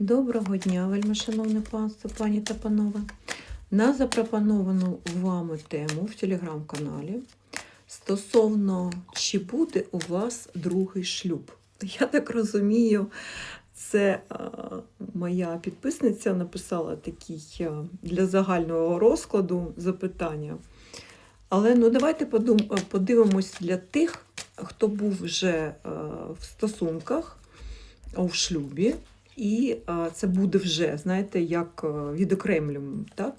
Доброго дня, вельмишановне панство, пані та панове. На запропоновану вами тему в телеграм-каналі стосовно чи буде у вас другий шлюб. Я так розумію, це е, моя підписниця написала такий е, для загального розкладу запитання. Але ну давайте подум, подивимось для тих, хто був вже е, в стосунках, у шлюбі, і це буде вже, знаєте, як е, відокремлюємо, так?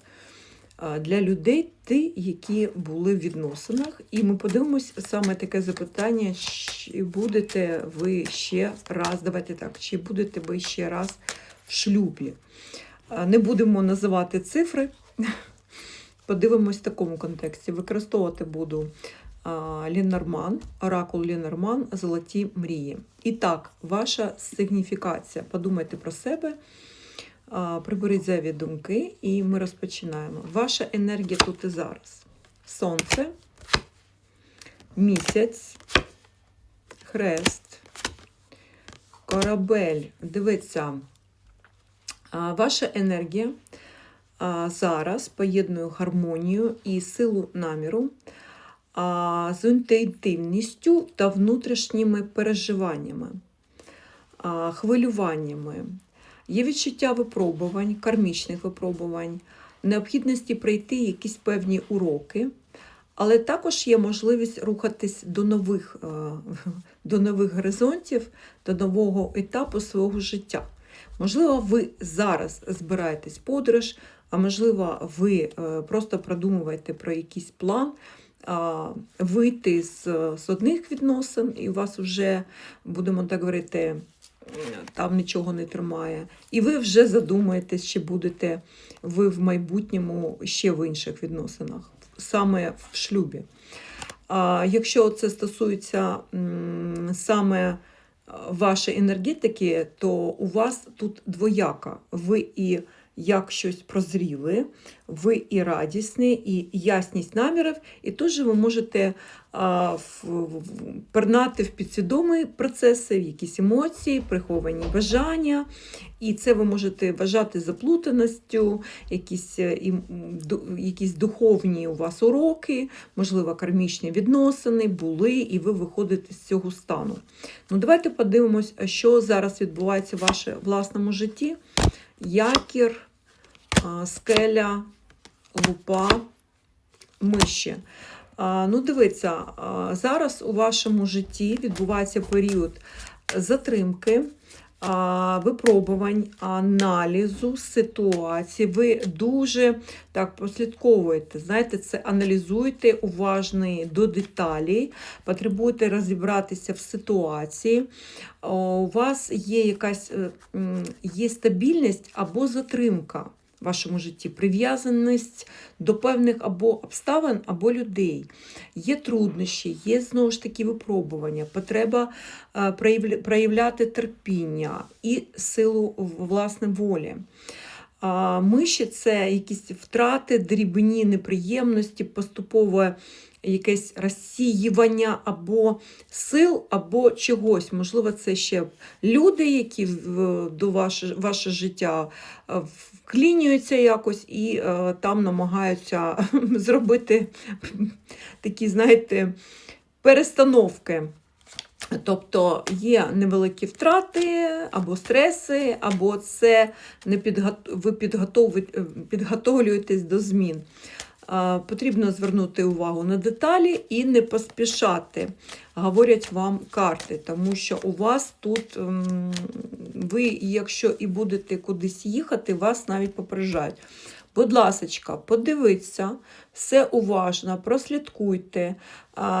Для людей, ті, які були в відносинах. І ми подивимось саме таке запитання, чи будете ви ще раз, давайте так, чи будете ви ще раз в шлюбі. Не будемо називати цифри. Подивимось в такому контексті. Використовувати буду Лінорман, оракул Лінорман, Золоті мрії. І так, ваша сигніфікація. Подумайте про себе, приберіть зайві думки, і ми розпочинаємо. Ваша енергія тут і зараз. Сонце, місяць, хрест, корабель. Дивіться, ваша енергія зараз поєднує гармонію і силу наміру з інтуїтивністю та внутрішніми переживаннями, хвилюваннями. Є відчуття випробувань, кармічних випробувань, необхідності пройти якісь певні уроки, але також є можливість рухатись до нових, е, до нових горизонтів, до нового етапу свого життя. Можливо, ви зараз збираєтесь подорож, а можливо, ви е, просто продумуєте про якийсь план вийти з, з одних відносин, і у вас вже, будемо так говорити, там нічого не тримає. І ви вже задумаєтесь, чи будете ви в майбутньому ще в інших відносинах, саме в шлюбі. А якщо це стосується саме вашої енергетики, то у вас тут двояка. Ви і як щось прозріли, ви і радісні, і ясність намірів, і же ви можете а, в, в, пернати в підсвідомі процеси, в якісь емоції, приховані бажання. І це ви можете вважати заплутаністю, якісь, е, і, ду- якісь духовні у вас уроки, можливо, кармічні відносини були, і ви виходите з цього стану. Ну, давайте подивимось, що зараз відбувається в вашому власному житті якір, скеля, лупа, миші. Ну, дивіться, зараз у вашому житті відбувається період затримки, випробувань, аналізу ситуації. Ви дуже так прослідковуєте, знаєте, це аналізуєте уважно до деталей, потребуєте розібратися в ситуації. У вас є якась е, є стабільність або затримка в вашому житті, прив'язаність до певних або обставин, або людей. Є труднощі, є знову ж таки випробування, потреба е, проявляти терпіння і силу власне волі. Миші це якісь втрати, дрібні неприємності, поступове якесь розсіювання або сил, або чогось. Можливо, це ще люди, які до ваше, ваше життя е, вклінюються якось і е, там намагаються зробити такі, знаєте, перестановки. Тобто є невеликі втрати або стреси, або це не підгот... ви підготову- підготовлюєтесь до змін. Потрібно звернути увагу на деталі і не поспішати, говорять вам карти, тому що у вас тут, ви, якщо і будете кудись їхати, вас навіть попереджають. Будь ласочка, подивіться, все уважно, прослідкуйте,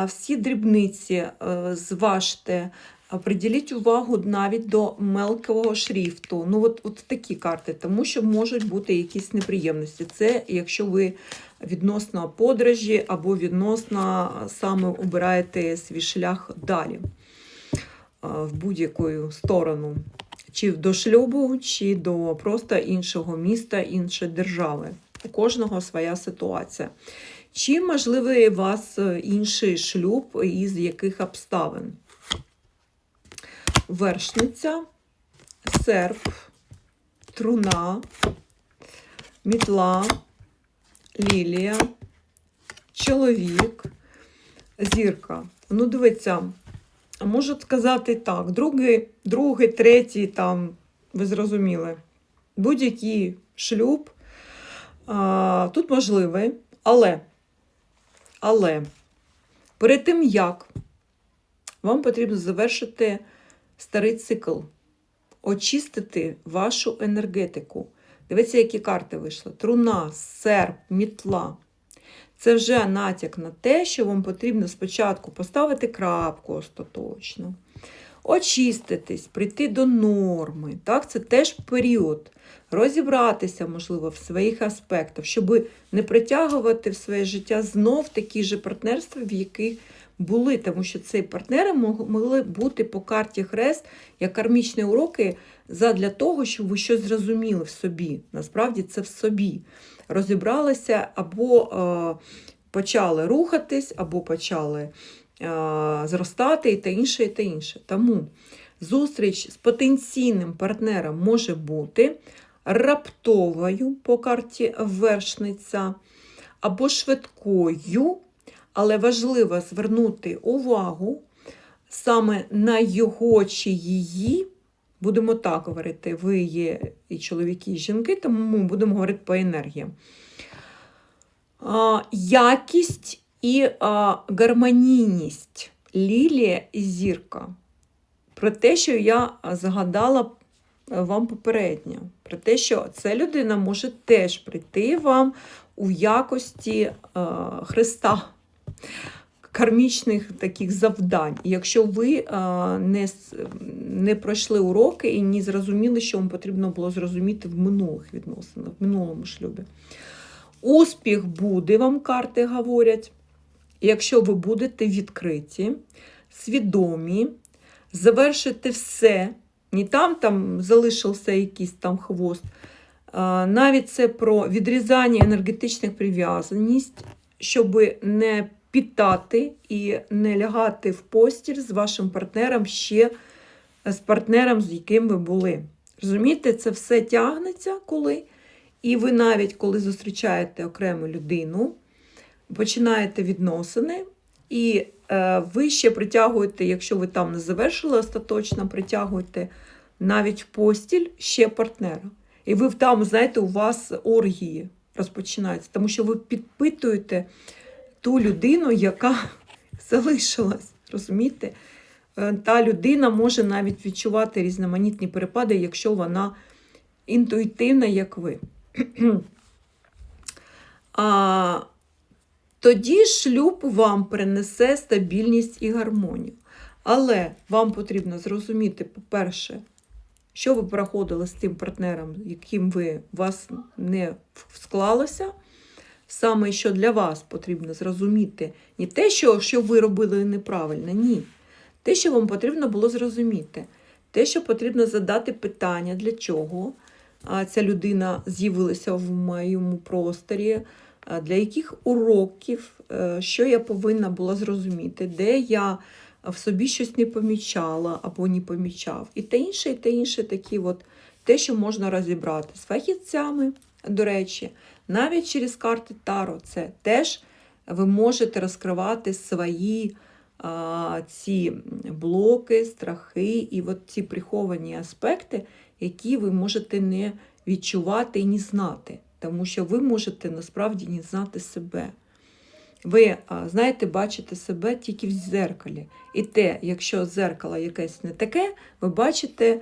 всі дрібниці е, зважте, приділіть увагу навіть до мелкого шрифту. Ну, от, от такі карти, тому що можуть бути якісь неприємності. Це якщо ви відносно подорожі або відносно саме обираєте свій шлях далі в будь-яку сторону. Чи до шлюбу, чи до просто іншого міста, іншої держави. У кожного своя ситуація. Чи можливий у вас інший шлюб і з яких обставин? Вершниця, серп, труна, мітла, лілія, чоловік, зірка. Ну, дивіться, можу сказати так: другий, другий, третій, там, ви зрозуміли, будь-який шлюб а, тут можливий, але, але перед тим як вам потрібно завершити старий цикл, очистити вашу енергетику. Дивіться, які карти вийшли: труна, серп, мітла. Це вже натяк на те, що вам потрібно спочатку поставити крапку остаточно, очиститись, прийти до норми. Так? Це теж період. Розібратися, можливо, в своїх аспектах, щоб не притягувати в своє життя знов такі ж партнерства, в яких були, тому що ці партнери могли бути по карті Хрест як кармічні уроки задля того, щоб ви щось зрозуміли в собі. Насправді це в собі. Розібралися або е, почали рухатись, або почали е, зростати, і те інше, і те інше. Тому зустріч з потенційним партнером може бути раптовою по карті вершниця або швидкою, але важливо звернути увагу саме на його чи її. Будемо так говорити, ви є і чоловіки, і жінки, тому будемо говорити по енергіям. А, якість і а, гармонійність лілія і зірка. Про те, що я згадала вам попередньо, про те, що ця людина може теж прийти вам у якості е, Христа, кармічних таких завдань. Якщо ви е, не, не пройшли уроки і не зрозуміли, що вам потрібно було зрозуміти в минулих відносинах, в минулому шлюбі. Успіх буде, вам карти говорять, якщо ви будете відкриті, свідомі, завершите все, не там, там залишився якийсь там хвост. Навіть це про відрізання енергетичних прив'язаність, щоб не питати і не лягати в постіль з вашим партнером ще з партнером, з яким ви були. Розумієте, це все тягнеться коли. І ви навіть коли зустрічаєте окрему людину, починаєте відносини, і е, ви ще притягуєте, якщо ви там не завершили остаточно, притягуєте навіть в постіль ще партнера. І ви там, знаєте, у вас оргії розпочинаються, тому що ви підпитуєте ту людину, яка залишилась. Розумієте? Е, Та людина може навіть відчувати різноманітні перепади, якщо вона інтуїтивна, як ви. А, тоді шлюб вам принесе стабільність і гармонію. Але вам потрібно зрозуміти, по-перше, що ви проходили з тим партнером, яким ви вас не склалося. Саме що для вас потрібно зрозуміти не те, що, що ви робили неправильно, ні. Те, що вам потрібно було зрозуміти, те, що потрібно задати питання, для чого ця людина з'явилася в моєму просторі, для яких уроків, е, що я повинна була зрозуміти, де я в собі щось не помічала або не помічав. І те інше, і те інше такі от, те, що можна розібрати з фахівцями, до речі, навіть через карти Таро, це теж ви можете розкривати свої а, ці блоки, страхи і от ці приховані аспекти, які ви можете не відчувати і не знати, тому що ви можете насправді не знати себе. Ви, знаєте, бачите себе тільки в дзеркалі. І те, якщо дзеркало якесь не таке, ви бачите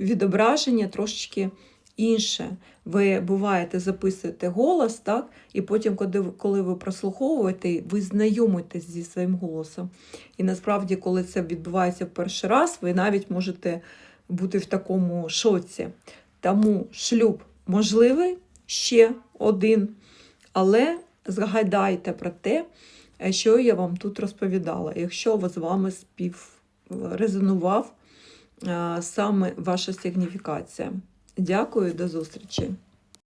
відображення трошечки інше. Ви буваєте, записуєте голос, так? і потім, коли, ви- прослуховуєте, ви знайомитесь зі своїм голосом. І насправді, коли це відбувається в перший раз, ви навіть можете бути в такому шоці. Тому шлюб можливий ще один, але згадайте про те, що я вам тут розповідала. Якщо з вами спів резонував е, саме ваша сигніфікація. Дякую, до зустрічі!